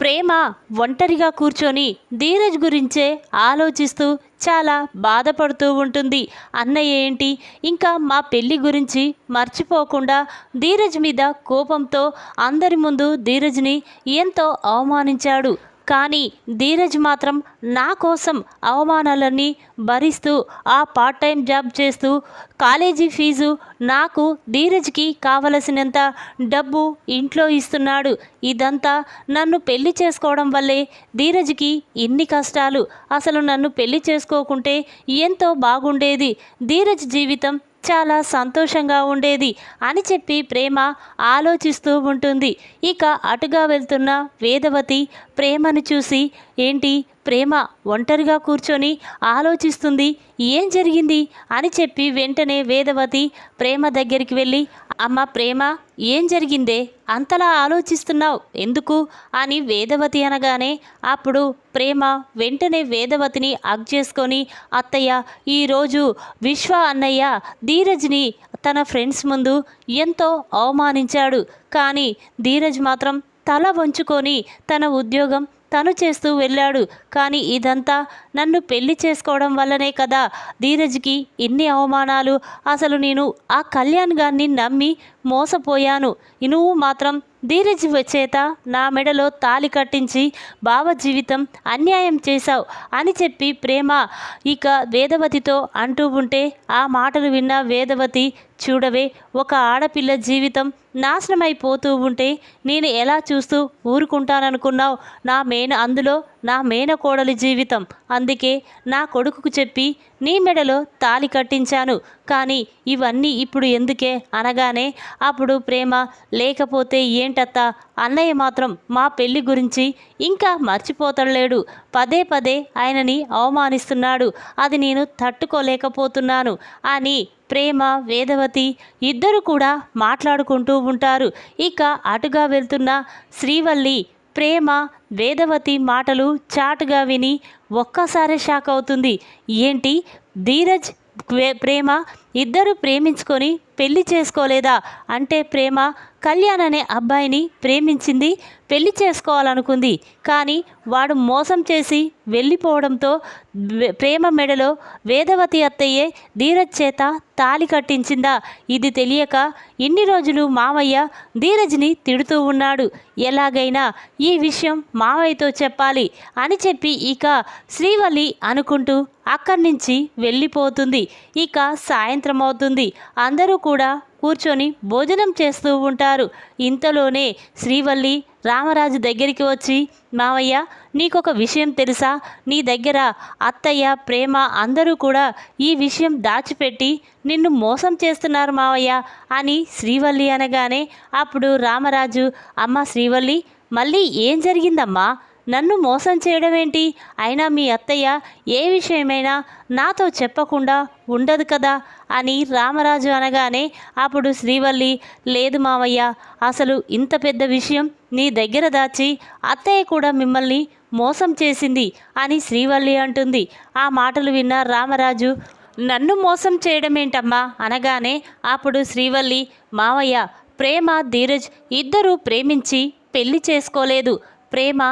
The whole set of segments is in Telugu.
ప్రేమ ఒంటరిగా కూర్చొని ధీరజ్ గురించే ఆలోచిస్తూ చాలా బాధపడుతూ ఉంటుంది. అన్నయ్య ఏంటి? ఇంకా మా పెళ్ళి గురించి మర్చిపోకుండా ధీరజ్ మీద కోపంతో అందరి ముందు ధీరజ్ని ఎంతో అవమానించాడు. కానీ ధీరజ్ మాత్రం నా కోసం అవమానాలన్నీ భరిస్తూ ఆ పార్ట్ టైం జాబ్ చేస్తూ కాలేజీ ఫీజు నాకు ధీరజ్కి కావలసినంత డబ్బు ఇంట్లో ఇస్తున్నాడు. ఇదంతా నన్ను పెళ్ళి చేసుకోవడం వల్లే ధీరజ్కి ఇన్ని కష్టాలు. అసలు నన్ను పెళ్ళి చేసుకోకుంటే ఎంతో బాగుండేది. ధీరజ్ జీవితం చాలా సంతోషంగా ఉండేది అని చెప్పి ప్రేమ ఆలోచిస్తూ ఉంటుంది. ఇక అటుగా వెళ్తున్న వేదవతి ప్రేమను చూసి ఏంటి ప్రేమ ఒంటరిగా కూర్చొని ఆలోచిస్తుంది ఏం జరిగింది? అని చెప్పి వెంటనే వేదవతి ప్రేమ దగ్గరికి వెళ్ళి అమ్మ ప్రేమ ఏం జరిగిందే? అంతలా ఆలోచిస్తున్నావు ఎందుకు? అని వేదవతి అనగానే అప్పుడు ప్రేమ వెంటనే వేదవతిని అగ్ చేసుకొని అత్తయ్య ఈరోజు విశ్వ అన్నయ్య ధీరజ్ని తన ఫ్రెండ్స్ ముందు ఎంతో అవమానించాడు. కానీ ధీరజ్ మాత్రం తల వంచుకొని తన ఉద్యోగం తను చేస్తూ వెళ్ళాడు. కానీ ఇదంతా నన్ను పెళ్ళి చేసుకోవడం వల్లనే కదా. ధీరజ్కి ఇన్ని అవమానాలు. అసలు నేను ఆ కళ్యాణ్ గారిని నమ్మి మోసపోయాను. నువ్వు మాత్రం ధీరజ్ చేత నా మెడలో తాలి కట్టించి బావ జీవితం అన్యాయం చేశావు అని చెప్పి ప్రేమ ఇక వేదవతితో అంటూ ఉంటే ఆ మాటలు విన్న వేదవతి చూడవే ఒక ఆడపిల్ల జీవితం నాశనమైపోతూ ఉంటే నేను ఎలా చూస్తూ ఊరుకుంటాననుకున్నావు? నా మేన అందులో నా మేనకోడలి జీవితం. అందుకే నా కొడుకుకు చెప్పి నీ మెడలో తాలి కట్టించాను. కానీ ఇవన్నీ ఇప్పుడు ఎందుకే? అనగానే అప్పుడు ప్రేమ లేకపోతే ఏంటత్తా? అన్నయ్య మాత్రం మా పెళ్ళి గురించి ఇంకా మర్చిపోతలేడు పదే పదే ఆయనని అవమానిస్తున్నాడు. అది నేను తట్టుకోలేకపోతున్నాను అని ప్రేమ వేదవతి ఇద్దరు కూడా మాట్లాడుకుంటూ ఉంటారు. ఇక అటుగా వెళ్తున్న శ్రీవల్లి ప్రేమ వేదవతి మాటలు చాటుగా విని ఒక్కసారి షాక్ అవుతుంది. ఏంటి? ధీరజ్ ప్రేమ ఇద్దరు ప్రేమించుకొని పెళ్ళి చేసుకోలేదా? అంటే ప్రేమ. కళ్యాణ్ అనే అబ్బాయిని ప్రేమించింది పెళ్ళి చేసుకోవాలనుకుంది. కానీ వాడు మోసం చేసి వెళ్ళిపోవడంతో ప్రేమ మెడలో వేదవతి అత్తయ్యే ధీరజ్ చేత తాలి కట్టించిందా? ఇది తెలియక ఇన్ని రోజులు మావయ్య ధీరజ్ని తిడుతూ ఉన్నాడు. ఎలాగైనా ఈ విషయం మావయ్యతో చెప్పాలి అని చెప్పి ఇక శ్రీవల్లి అనుకుంటూ అక్కడి నుంచి వెళ్ళిపోతుంది. ఇక సాయంత్రం అవుతుంది. అందరూ కూడా కూర్చొని భోజనం చేస్తూ ఉంటారు. ఇంతలోనే శ్రీవల్లి రామరాజు దగ్గరికి వచ్చి మావయ్య నీకొక విషయం తెలుసా? నీ దగ్గర అత్తయ్య ప్రేమ అందరూ కూడా ఈ విషయం దాచిపెట్టి నిన్ను మోసం చేస్తున్నారు మావయ్య అని శ్రీవల్లి అనగానే అప్పుడు రామరాజు అమ్మ శ్రీవల్లి మళ్ళీ ఏం జరిగిందమ్మా? నన్ను మోసం చేయడం ఏంటి అయినా మీ అత్తయ్య ఏ విషయమైనా నాతో చెప్పకుండా ఉండదు కదా? అని రామరాజు అనగానే అప్పుడు శ్రీవల్లి లేదు మావయ్య అసలు ఇంత పెద్ద విషయం నీ దగ్గర దాచి అత్తయ్య కూడా మిమ్మల్ని మోసం చేసింది అని శ్రీవల్లి అంటుంది. ఆ మాటలు విన్న రామరాజు నన్ను మోసం చేయడం ఏంటమ్మా అనగానే అప్పుడు శ్రీవల్లి మావయ్య ప్రేమ ధీరజ్ ఇద్దరూ ప్రేమించి పెళ్ళి చేసుకోలేదు. ప్రేమ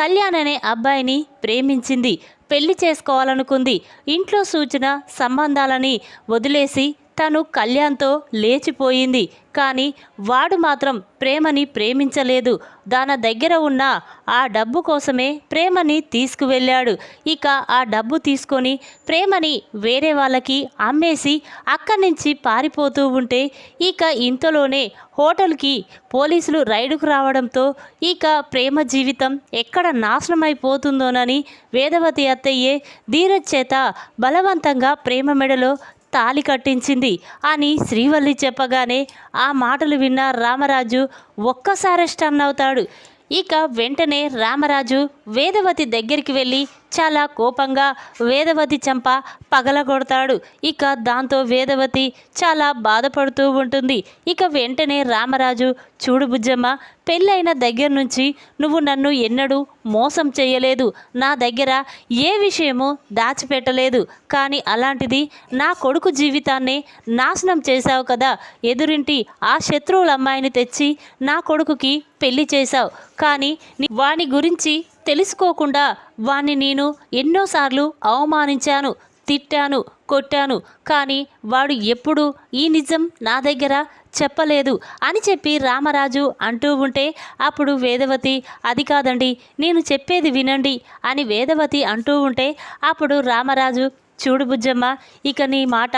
కళ్యాణ్ అనే అబ్బాయిని ప్రేమించింది. పెళ్ళి చేసుకోవాలనుకుంది. ఇంట్లో సూచన సంబంధాలని వదిలేసి తను కళ్యాణ్తో లేచిపోయింది. కానీ వాడు మాత్రం ప్రేమని ప్రేమించలేదు. దాని దగ్గర ఉన్న ఆ డబ్బు కోసమే ప్రేమని తీసుకువెళ్ళాడు. ఇక ఆ డబ్బు తీసుకొని ప్రేమని వేరే వాళ్ళకి అమ్మేసి అక్కడి నుంచి పారిపోతూ ఉంటే ఇక ఇంతలోనే హోటల్కి పోలీసులు రైడుకు రావడంతో ఇక ప్రేమ జీవితం ఎక్కడ నాశనమైపోతుందోనని వేదవతి అత్తయ్యే ధీరజ్ చేత బలవంతంగా ప్రేమ మెడలో తాలి కట్టించింది అని శ్రీవల్లి చెప్పగానే ఆ మాటలు విన్న రామరాజు ఒక్కసారి స్టన్ అవుతాడు ఇక వెంటనే రామరాజు వేదవతి దగ్గరికి వెళ్ళి చాలా కోపంగా వేదవతి చంప పగలగొడతాడు. ఇక దాంతో వేదవతి చాలా బాధపడుతూ ఉంటుంది. ఇక వెంటనే రామరాజు చూడు బుజ్జమ్మ పెళ్ళైన దగ్గర నుంచి నువ్వు నన్ను ఎన్నడూ మోసం చేయలేదు నా దగ్గర ఏ విషయము దాచిపెట్టలేదు. కానీ అలాంటిది నా కొడుకు జీవితాన్ని నాశనం చేశావు కదా. ఎదురింటి ఆ శత్రువుల అమ్మాయిని తెచ్చి నా కొడుకుకి పెళ్ళి చేశావు. కానీ వాని గురించి తెలుసుకోకుండా వాణ్ణి నేను ఎన్నోసార్లు అవమానించాను తిట్టాను కొట్టాను. కానీ వాడు ఎప్పుడు ఈ నిజం నా దగ్గర చెప్పలేదు అని చెప్పి రామరాజు అంటూ ఉంటే అప్పుడు వేదవతి అది కాదండి నేను చెప్పేది వినండి అని వేదవతి అంటూ ఉంటే అప్పుడు రామరాజు చూడు బుజ్జమ్మ ఇక నీ మాట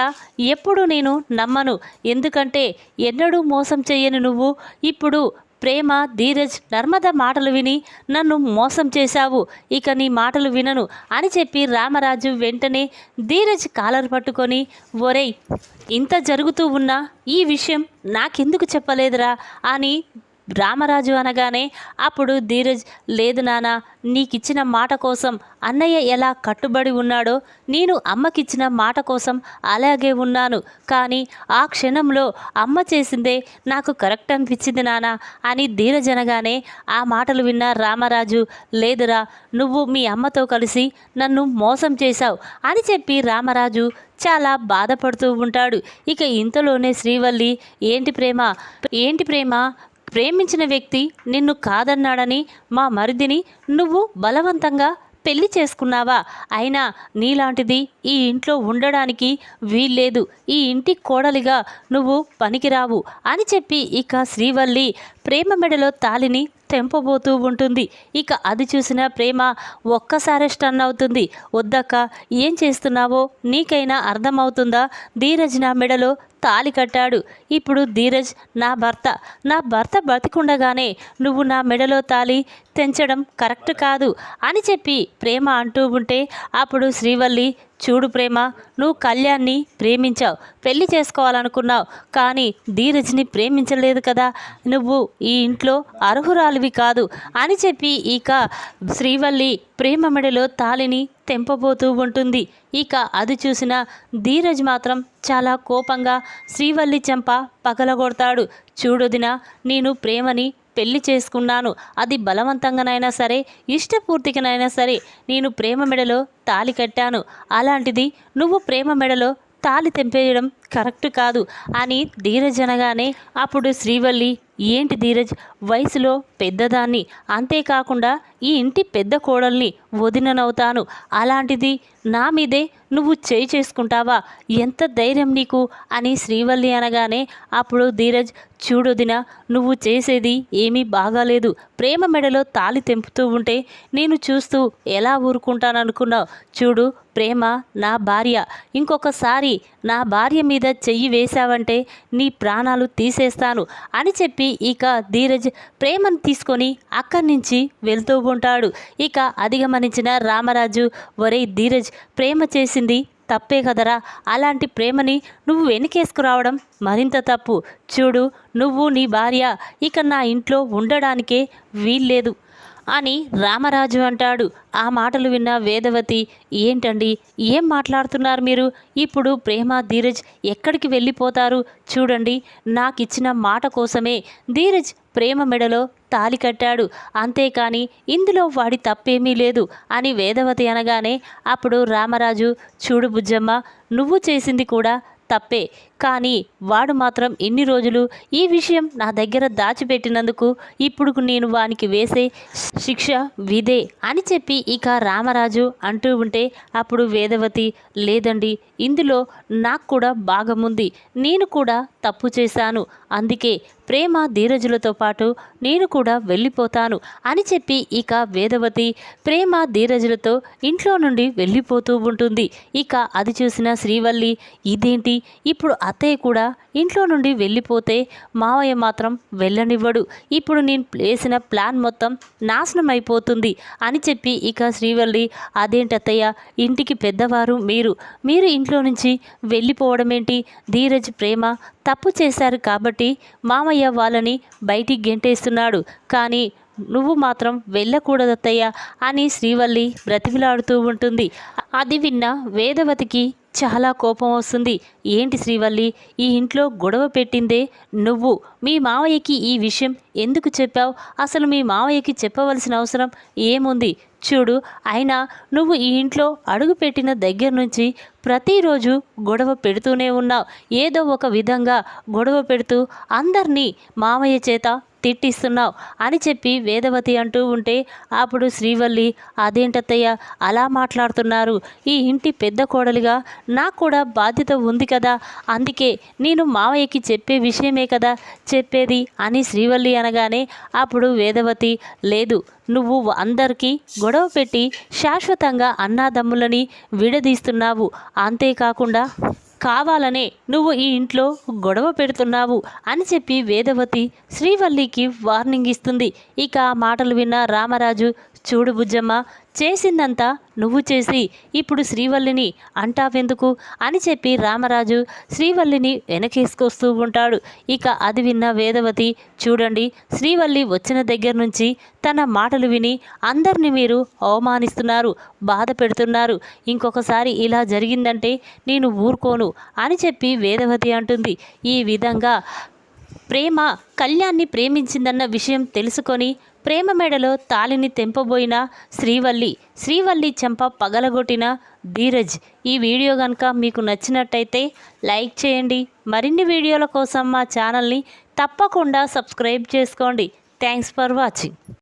ఎప్పుడు నేను నమ్మను. ఎందుకంటే ఎన్నడూ మోసం చెయ్యని నువ్వు ఇప్పుడు ప్రేమ ధీరజ్ నర్మద మాటలు విని నన్ను మోసం చేశావు. ఇక నీ మాటలు వినను అని చెప్పి రామరాజు వెంటనే ధీరజ్ కాలర్ పట్టుకొని ఒరేయ్ ఇంత జరుగుతూ ఉన్నా ఈ విషయం నాకెందుకు చెప్పలేదురా? అని రామరాజు అనగానే అప్పుడు ధీరజ్ లేదు నాన్న నీకిచ్చిన మాట కోసం అన్నయ్య ఎలా కట్టుబడి ఉన్నాడో నేను అమ్మకిచ్చిన మాట కోసం అలాగే ఉన్నాను. కానీ ఆ క్షణంలో అమ్మ చేసిందే నాకు కరెక్ట్ అనిపించింది నాన్న అని ధీరజ్ అనగానే ఆ మాటలు విన్న రామరాజు లేదురా నువ్వు మీ అమ్మతో కలిసి నన్ను మోసం చేశావు అని చెప్పి రామరాజు చాలా బాధపడుతూ ఉంటాడు. ఇక ఇంతలోనే శ్రీవల్లి ఏంటి ప్రేమ? ఏంటి ప్రేమ? ప్రేమించిన వ్యక్తి నిన్ను కాదన్నాడని మా మరిదిని నువ్వు బలవంతంగా పెళ్ళి చేసుకున్నావా? అయినా నీలాంటిది ఈ ఇంట్లో ఉండడానికి వీల్లేదు. ఈ ఇంటి కోడలిగా నువ్వు పనికిరావు అని చెప్పి ఇక శ్రీవల్లి ప్రేమ మెడలో తాలిని తెంపబోతూ ఉంటుంది. ఇక అది చూసిన ప్రేమ ఒక్కసారి స్టన్ అవుతుంది. వద్దక్క ఏం చేస్తున్నావో నీకైనా అర్థమవుతుందా? ధీరజ్ నా మెడలో తాలి కట్టాడు. ఇప్పుడు ధీరజ్ నా భర్త నా భర్త బ్రతికుండగానే నువ్వు నా మెడలో తాలి తెంచడం కరెక్ట్ కాదు అని చెప్పి ప్రేమ అంటూ ఉంటే అప్పుడు శ్రీవల్లి చూడు ప్రేమ నువ్వు కళ్యాణ్ని ప్రేమించావు పెళ్ళి చేసుకోవాలనుకున్నావు కానీ ధీరజ్ని ప్రేమించలేదు కదా నువ్వు ఈ ఇంట్లో అర్హురాలివి కాదు అని చెప్పి ఇక శ్రీవల్లి ప్రేమ మెడలో తాలిని తెంపబోతూ ఉంటుంది. ఇక అది చూసిన ధీరజ్ మాత్రం చాలా కోపంగా శ్రీవల్లి చెంప పగలగొడతాడు. చూడొదిన నేను ప్రేమని పెళ్ళి చేసుకున్నాను. అది బలవంతంగానైనా సరే ఇష్టపూర్తిగానైనా సరే నేను ప్రేమ మెడలో తాలి కట్టాను. అలాంటిది నువ్వు ప్రేమ మెడలో తాలి తెంపేయడం కరెక్ట్ కాదు అని ధీరజ్ అనగానే అప్పుడు శ్రీవల్లి ఏంటి ధీరజ్ వయసులో పెద్దదాన్ని. అంతేకాకుండా ఈ ఇంటి పెద్ద కోడల్ని వదిననవుతాను. అలాంటిది నా మీదే నువ్వు చేయి చేసుకుంటావా? ఎంత ధైర్యం నీకు? అని శ్రీవల్లి అనగానే అప్పుడు ధీరజ్ చూడొదిన నువ్వు చేసేది ఏమీ బాగాలేదు. ప్రేమ మెడలో తాలి తెంపుతూ ఉంటే నేను చూస్తూ ఎలా ఊరుకుంటాననుకున్నావు? చూడు ప్రేమ నా భార్య. ఇంకొకసారి నా భార్య మీద చెయ్యి వేశావంటే నీ ప్రాణాలు తీసేస్తాను అని చెప్పి ఇక ధీరజ్ ప్రేమను తీసుకొని అక్కడి నుంచి వెళ్తూ ఉంటాడు. ఇక అధిగమనించిన రామరాజు ఒరే ధీరజ్ ప్రేమ చేసింది తప్పే కదరా? అలాంటి ప్రేమని నువ్వు వెనకేసుకురావడం మరింత తప్పు. చూడు నువ్వు నీ భార్య ఇక నా ఇంట్లో ఉండడానికే వీల్లేదు. అని రామరాజు అంటాడు. ఆ మాటలు విన్న వేదవతి ఏంటండి? ఏం మాట్లాడుతున్నారు మీరు? ఇప్పుడు ప్రేమ ధీరజ్ ఎక్కడికి వెళ్ళిపోతారు? చూడండి నాకిచ్చిన మాట కోసమే. ధీరజ్ ప్రేమ మెడలో తాలి కట్టాడు. అంతేకాని ఇందులో వాడి తప్పేమీ లేదు అని వేదవతి అనగానే అప్పుడు రామరాజు చూడు బుజ్జమ్మ నువ్వు చేసింది కూడా తప్పే. కానీ వాడు మాత్రం ఇన్ని రోజులు ఈ విషయం నా దగ్గర దాచిపెట్టినందుకు ఇప్పుడు నేను వానికి వేసే శిక్ష విదే అని చెప్పి ఇక రామరాజు అంటూ ఉంటే అప్పుడు వేదవతి లేదండి ఇందులో నాకు కూడా భాగముంది. నేను కూడా తప్పు చేశాను. అందుకే ప్రేమ ధీరజులతో పాటు నేను కూడా వెళ్ళిపోతాను అని చెప్పి ఇక వేదవతి ప్రేమ ధీరజులతో ఇంట్లో నుండి వెళ్ళిపోతూ ఉంటుంది. ఇక అది చూసిన శ్రీవల్లి ఇదేంటి? ఇప్పుడు అత్తయ్య కూడా ఇంట్లో నుండి వెళ్ళిపోతే మావయ్య మాత్రం వెళ్ళనివ్వడు. ఇప్పుడు నేను వేసిన ప్లాన్ మొత్తం నాశనం అయిపోతుంది అని చెప్పి ఇక శ్రీవల్లి అదేంటి అత్తయ్య? ఇంటికి పెద్దవారు మీరు. మీరు ఇంట్లో నుంచి వెళ్ళిపోవడమేంటి? ధీరజ్ ప్రేమ తప్పు చేశారు కాబట్టి రామయ్య వాళ్ళని బయటికి గెంటేస్తున్నాడు. కానీ నువ్వు మాత్రం వెళ్ళకూడదత్తయ్య అని శ్రీవల్లి బ్రతిమిలాడుతూ ఉంటుంది. అది విన్న వేదవతికి చాలా కోపం వస్తుంది. ఏంటి శ్రీవల్లి? ఈ ఇంట్లో గొడవ పెట్టిందే నువ్వు. మీ మావయ్యకి ఈ విషయం ఎందుకు చెప్పావు? అసలు మీ మావయ్యకి చెప్పవలసిన అవసరం ఏముంది? చూడు అయినా నువ్వు ఈ ఇంట్లో అడుగు పెట్టిన దగ్గర నుంచి ప్రతిరోజు గొడవ పెడుతూనే ఉన్నావు. ఏదో ఒక విధంగా గొడవ పెడుతూ అందరినీ మామయ్య చేత తిట్టిస్తున్నావు అని చెప్పి వేదవతి అంటూ ఉంటే అప్పుడు శ్రీవల్లి అదేంటత్తయ్య అలా మాట్లాడుతున్నారు. ఈ ఇంటి పెద్ద కోడలిగా నాకు కూడా బాధ్యత ఉంది కదా. అందుకే నేను మావయ్యకి చెప్పే విషయమే కదా చెప్పేది అని శ్రీవల్లి అనగానే అప్పుడు వేదవతి లేదు నువ్వు అందరికీ గొడవ పెట్టి శాశ్వతంగా అన్నాదమ్ములని విడదీస్తున్నావు. అంతేకాకుండా కావాలనే నువ్వు ఈ ఇంట్లో గొడవ పెడుతున్నావు అని చెప్పి వేదవతి శ్రీవల్లికి వార్నింగ్ ఇస్తుంది. ఇక మాటలు విన్న రామరాజు చూడు బుజ్జమ్మ చేసిందంతా నువ్వు చేసి ఇప్పుడు శ్రీవల్లిని అంటావెందుకు? అని చెప్పి రామరాజు శ్రీవల్లిని వెనకేసుకొస్తూ ఉంటాడు. ఇక అది విన్న వేదవతి చూడండి శ్రీవల్లి వచ్చిన దగ్గర నుంచి తన మాటలు విని అందరిని మీరు అవమానిస్తున్నారు బాధ పెడుతున్నారు. ఇంకొకసారి ఇలా జరిగిందంటే నేను ఊరుకోను అని చెప్పి వేదవతి అంటుంది. ఈ విధంగా ప్రేమ కళ్యాణ్ని ప్రేమించిందన్న విషయం తెలుసుకొని ప్రేమ మెడలో తాలిని తెంపబోయిన శ్రీవల్లి శ్రీవల్లి చెంప పగలగొట్టిన ధీరజ్. ఈ వీడియో కనుక మీకు నచ్చినట్టయితే లైక్ చేయండి. మరిన్ని వీడియోల కోసం మా ఛానల్ని తప్పకుండా సబ్స్క్రైబ్ చేసుకోండి. Thanks for watching.